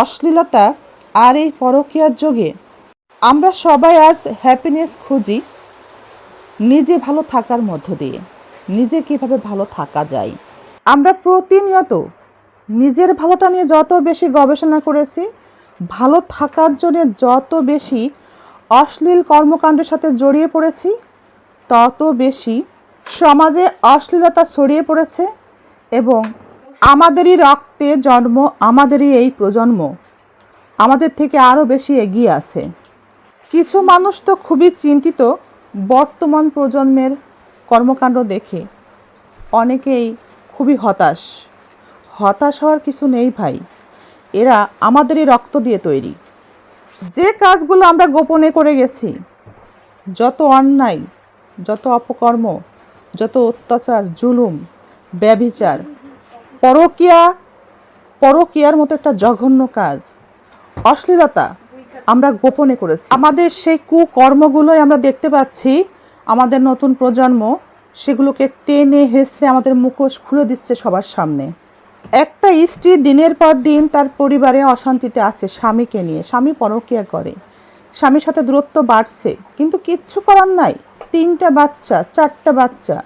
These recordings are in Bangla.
অশ্লীলতা আর এই পরকীয়ার যোগে আমরা সবাই আজ হ্যাপিনেস খুঁজি নিজে ভালো থাকার মধ্য দিয়ে, নিজে কীভাবে ভালো থাকা যায়। আমরা প্রতিনিয়ত নিজের ভালোটা নিয়ে যত বেশি গবেষণা করেছি, ভালো থাকার জন্য যত বেশি অশ্লীল কর্মকাণ্ডের সাথে জড়িয়ে পড়েছি, তত বেশি সমাজে অশ্লীলতা ছড়িয়ে পড়েছে এবং আমাদেরই রক্তে জন্ম, আমাদেরই এই প্রজন্ম। আমাদের থেকে আরও বেশি এগিয়ে আছে। কিছু মানুষ তো খুবই চিন্তিত বর্তমান প্রজন্মের কর্মকাণ্ড দেখে। অনেকেই খুবই হতাশ। হতাশ হওয়ার কিছু নেই ভাই। এরা আমাদেরই রক্ত দিয়ে তৈরি। যে কাজগুলো আমরা গোপনে করে গেছি, যত অন্যায়, যত অপকর্ম, যত অত্যাচার, জুলুম, ব্যভিচার পরকিয়া, পরকিয়ার মতো একটা জঘন্য কাজ। অশ্লীলতা আমরা গোপনে করেছি। আমাদের সেই কুকর্মগুলোই আমরা দেখতে পাচ্ছি। আমাদের নতুন প্রজন্ম সেগুলোকে টেনে হেসড়ে আমাদের মুখোশ খুলে দিচ্ছে সবার সামনে। একটা স্ত্রী দিনের পর দিন তার পরিবারে অশান্তিতে আছে স্বামীকে নিয়ে। স্বামী পরকিয়া করে। স্বামীর সাথে দূরত্ব বাড়ছে। কিন্তু কিচ্ছু করার নাই। তিনটা বাচ্চা, চারটা বাচ্চা।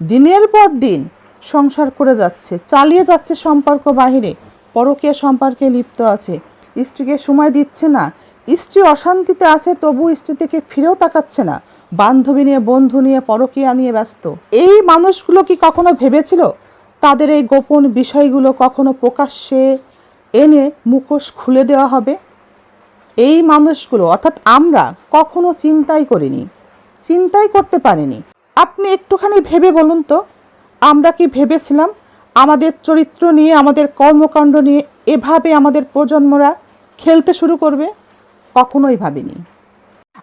দিনের পর দিন সংসার করে যাচ্ছে। চালিয়ে যাচ্ছে সম্পর্ক বাহিরে। পরকীয়া সম্পর্কে লিপ্ত আছে। স্ত্রীকে সময় দিচ্ছে না। স্ত্রী অশান্তিতে আছে, তবু স্ত্রী থেকে ফিরেও তাকাচ্ছে না। বান্ধবী নিয়ে, বন্ধু নিয়ে, পরকীয়া নিয়ে ব্যস্ত। এই মানুষগুলো কি কখনো ভেবেছিল? তাদের এই গোপন বিষয়গুলো কখনো প্রকাশ্যে এনে মুখোশ খুলে দেওয়া হবে? এই মানুষগুলো, অর্থাৎ আমরা, কখনো চিন্তাই করিনি। চিন্তাই করতে পারিনি। আপনি একটুখানি ভেবে বলুন তো। আমরা কি ভেবেছিলাম? আমাদের চরিত্র নিয়ে, আমাদের কর্মকাণ্ড নিয়ে এভাবে আমাদের প্রজন্মরা খেলতে শুরু করবে? কখনোই ভাবিনি।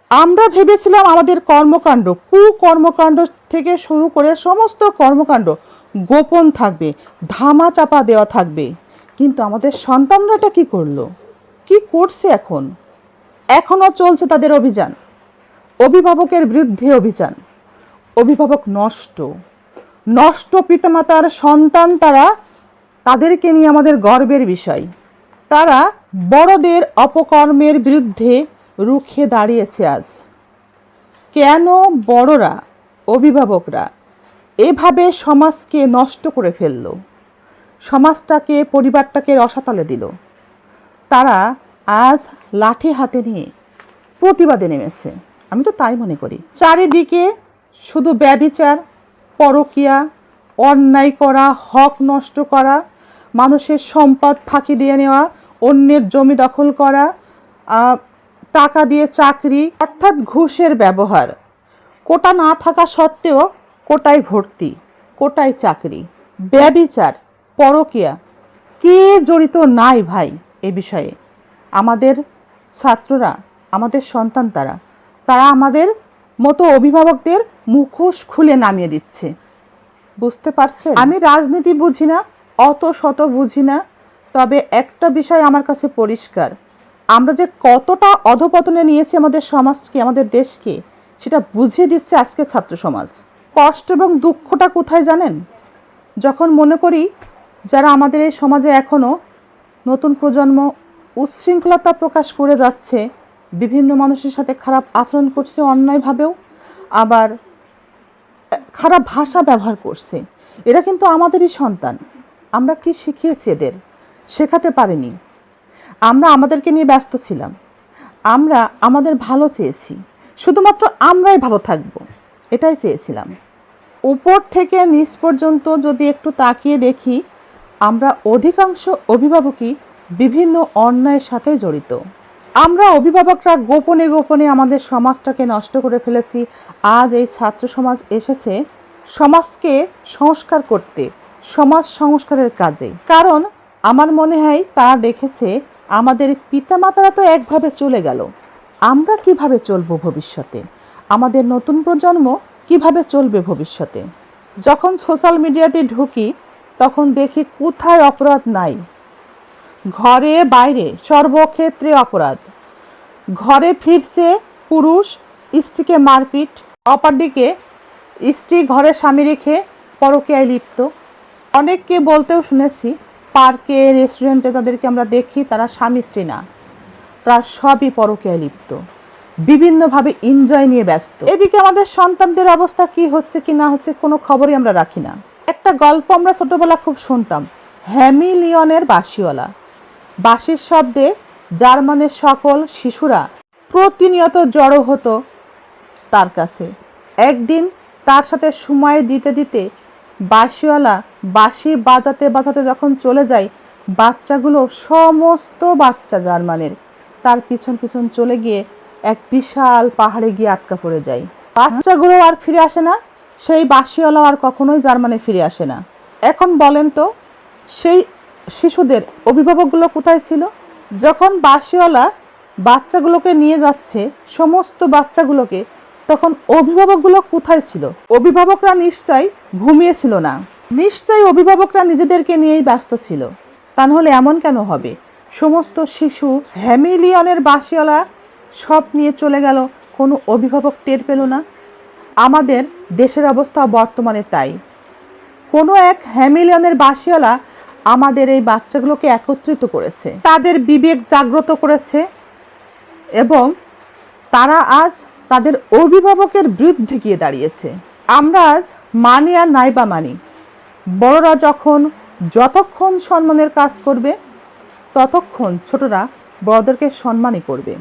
আমরা ভেবেছিলাম আমাদের কর্মকাণ্ড, কুকর্মকাণ্ড থেকে শুরু করে সমস্ত কর্মকাণ্ড গোপন থাকবে, ধামা চাপা দেওয়া থাকবে। কিন্তু আমাদের সন্তানরাটা কি করল? কি করছে এখন? এখনও চলছে তাদের অভিযান। অভিভাবকের বিরুদ্ধে অভিযান। অভিভাবক নষ্ট। নষ্ট পিতামাতার সন্তান তারা তাদেরকে নিয়ে আমাদের গর্বের বিষয়। তারা বড়দের অপকর্মের বিরুদ্ধে রুখে দাঁড়িয়েছে আজ। কেন বড়রা, অভিভাবকরা এভাবে সমাজকে নষ্ট করে ফেলল? সমাজটাকে, পরিবারটাকে রসাতলে দিল। তারা আজ লাঠি হাতে নিয়ে প্রতিবাদে নেমেছে। আমি তো তাই মনে করি। চারিদিকে শুধু ব্যবিচার পরকিয়া, অন্যায় করা, হক নষ্ট করা, মানুষের সম্পদ ফাঁকি দিয়ে নেওয়া, অন্যের জমি দখল করা টাকা দিয়ে চাকরি, অর্থাৎ ঘুষের ব্যবহার। কোটা না থাকা সত্ত্বেও কোটায় ভর্তি, কোটায় চাকরি, ব্যবিচার, পরকিয়া। কে জড়িত নাই ভাই এ বিষয়ে? আমাদের ছাত্ররা, আমাদের সন্তান তারা তারা আমাদের মতো অভিভাবকদের মুখোশ খুলে নামিয়ে দিচ্ছে। বুঝতে পারছে আমি রাজনীতি বুঝি না অত শত বুঝি না তবে একটা বিষয় আমার কাছে পরিষ্কার। আমরা যে কতটা অধপতনে নিয়েছি আমাদের সমাজকে আমাদের দেশকে সেটা বুঝিয়ে দিচ্ছে আজকে ছাত্র সমাজ। কষ্ট এবং দুঃখটা কোথায় জানেন? যখন মনে করি যারা আমাদের এই সমাজে এখনও নতুন প্রজন্ম উচ্ছৃঙ্খলতা প্রকাশ করে যাচ্ছে বিভিন্ন মানুষের সাথে খারাপ আচরণ করছে অন্যায়ভাবেও আবার খারাপ ভাষা ব্যবহার করছে। এরা কিন্তু আমাদেরই সন্তান। আমরা কি শিখিয়েছি এদের? শেখাতে পারিনি। আমরা আমাদেরকে নিয়ে ব্যস্ত ছিলাম। আমরা আমাদের ভালো চেয়েছি। শুধুমাত্র আমরাই ভালো থাকব। এটাই চেয়েছিলাম। উপর থেকে নিচ পর্যন্ত যদি একটু তাকিয়ে দেখি, আমরা অধিকাংশ অভিভাবকই বিভিন্ন অন্যায়ের সাথে জড়িত। আমরা অভিভাবকরা গোপনে গোপনে আমাদের সমাজটাকে নষ্ট করে ফেলেছি। আজ এই ছাত্র সমাজ এসেছে সমাজকে সংস্কার করতে, সমাজ সংস্কারের কাজে কারণ আমার মনে হয় তারা দেখেছে আমাদের পিতামাতারা তো একভাবে চলে গেল। আমরা কীভাবে চলবো ভবিষ্যতে? আমাদের নতুন প্রজন্ম কীভাবে চলবে ভবিষ্যতে? যখন সোশ্যাল মিডিয়াতে ঢুকি, তখন দেখি কোথায় অপরাধ নাই। ঘরে বাইরে সর্বক্ষেত্রে অপরাধ। ঘরে ফিরছে পুরুষ, স্ত্রীকে মারপিট, অপরদিকে স্ত্রী ঘরে স্বামী রেখে পরকীয়ায় লিপ্ত। অনেককে বলতেও শুনেছি, পার্কে, রেস্টুরেন্টে তাদেরকে আমরা দেখি, তারা স্বামী, স্ত্রী না। তারা সবই পরকীয়ায় লিপ্ত। বিভিন্নভাবে এনজয় নিয়ে ব্যস্ত। এদিকে আমাদের সন্তানদের অবস্থা কি হচ্ছে কি না হচ্ছে কোনো খবরই আমরা রাখি না। একটা গল্প আমরা ছোটবেলা খুব শুনতাম, হ্যামিলিয়নের বাঁশিওয়ালা। বাঁশির শব্দে জার্মানের সকল শিশুরা প্রতিনিয়ত জড়ো হতো তার কাছে। একদিন তার সাথে সময় দিতে দিতে বাঁশিওয়ালা বাঁশি বাজাতে বাজাতে যখন চলে যায়, বাচ্চাগুলো সমস্ত বাচ্চা জার্মানের। তার পিছন পিছন চলে গিয়ে এক বিশাল পাহাড়ে গিয়ে আটকা পড়ে যায়। বাচ্চাগুলো আর ফিরে আসে না, সেই বাঁশিওয়ালা আর কখনোই জার্মানে ফিরে আসে না। এখন বলেন তো, সেই শিশুদের অভিভাবকগুলো কোথায় ছিল? যখন বাসিওয়ালা বাচ্চাগুলোকে নিয়ে যাচ্ছে, সমস্ত বাচ্চাগুলোকে, তখন অভিভাবকগুলো কোথায় ছিল? অভিভাবকরা নিশ্চয় ঘুমিয়েছিল না। নিশ্চয়ই অভিভাবকরা নিজেদেরকে নিয়েই ব্যস্ত ছিল। তা নাহলে এমন কেন হবে? সমস্ত শিশু হ্যামিলিয়নের বাসিওয়ালা সব নিয়ে চলে গেল, কোনো অভিভাবক টের পেল না। আমাদের দেশের অবস্থা বর্তমানে তাই। কোনো এক হ্যামিলিয়নের বাসিওয়ালা আমাদের এই বাচ্চাগুলোকে একত্রিত করেছে। তাদের বিবেক জাগ্রত করেছে এবং তারা আজ তাদের অভিভাবকের বিরুদ্ধে গিয়ে দাঁড়িয়েছে। আমরা আজ মানি আর নাই বা মানি, বড়রা যখন যতক্ষণ সম্মানের কাজ করবে, ততক্ষণ ছোটরা বড়দেরকে সম্মানই করবে।